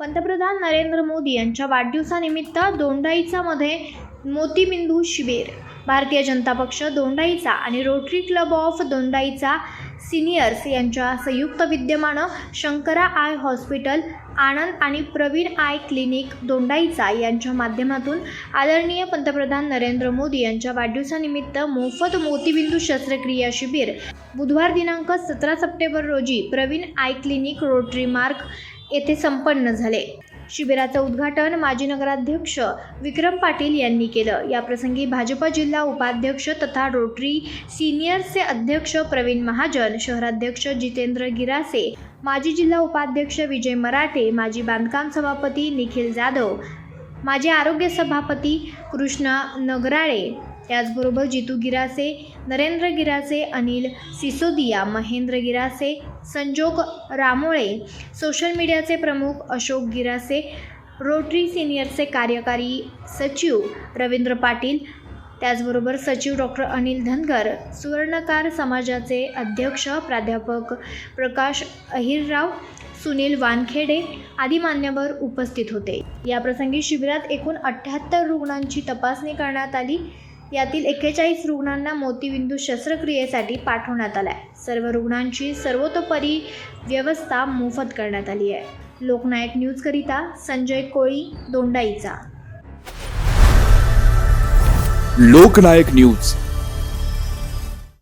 पंतप्रधान नरेंद्र मोदी यांच्या वाढदिवसानिमित्त दोंडाईचा मध्ये मोतीबिंदू शिबिर. भारतीय जनता पक्ष दोंडाईचा आणि Rotary Club of Dondaicha seniors यांच्या संयुक्त विद्यमानं शंकरा आय हॉस्पिटल आनंद आणि प्रवीण आय क्लिनिक दोंडाईचा यांच्या माध्यमातून आदरणीय पंतप्रधान नरेंद्र मोदी यांच्या वाढदिवसानिमित्त मोफत मोतीबिंदू शस्त्रक्रिया शिबिर. बुधवार दिनांक सतरा सप्टेंबर रोजी प्रवीण आय क्लिनिक रोटरी मार्ग येथे संपन्न झाले. शिबिराचं उद्घाटन माजी नगराध्यक्ष विक्रम पाटील यांनी केलं. याप्रसंगी भाजपा जिल्हा उपाध्यक्ष तथा रोटरी सिनियरचे अध्यक्ष प्रवीण महाजन शहराध्यक्ष जितेंद्र गिरासे माजी जिल्हा उपाध्यक्ष विजय मराठे माजी बांधकाम सभापती निखिल जाधव माजी आरोग्य सभापती कृष्णा नगराळे त्याचबरोबर जितू गिरासे नरेंद्र गिरासे अनिल सिसोदिया महेंद्र गिरासे संजोग रामोळे सोशल मीडियाचे प्रमुख अशोक गिरासे रोटरी सिनियरचे कार्यकारी सचिव रवींद्र पाटील त्याचबरोबर सचिव डॉक्टर अनिल धनगर सुवर्णकार समाजाचे अध्यक्ष प्राध्यापक प्रकाश अहिरराव सुनील वानखेडे आदी मान्यवर उपस्थित होते. याप्रसंगी शिबिरात एकूण अठ्ठ्याहत्तर रुग्णांची तपासणी करण्यात आली. यातील एक्केचाळीस रुग्णांना मोतीबिंदू शस्त्रक्रियेसाठी पाठवण्यात आलाय. सर्व रुग्णांची सर्वतोपरी व्यवस्था मोफत करण्यात आली आहे. लोकनायक न्यूजकरिता संजय कोळी दोंडाईचा. लोकनायक न्यूज.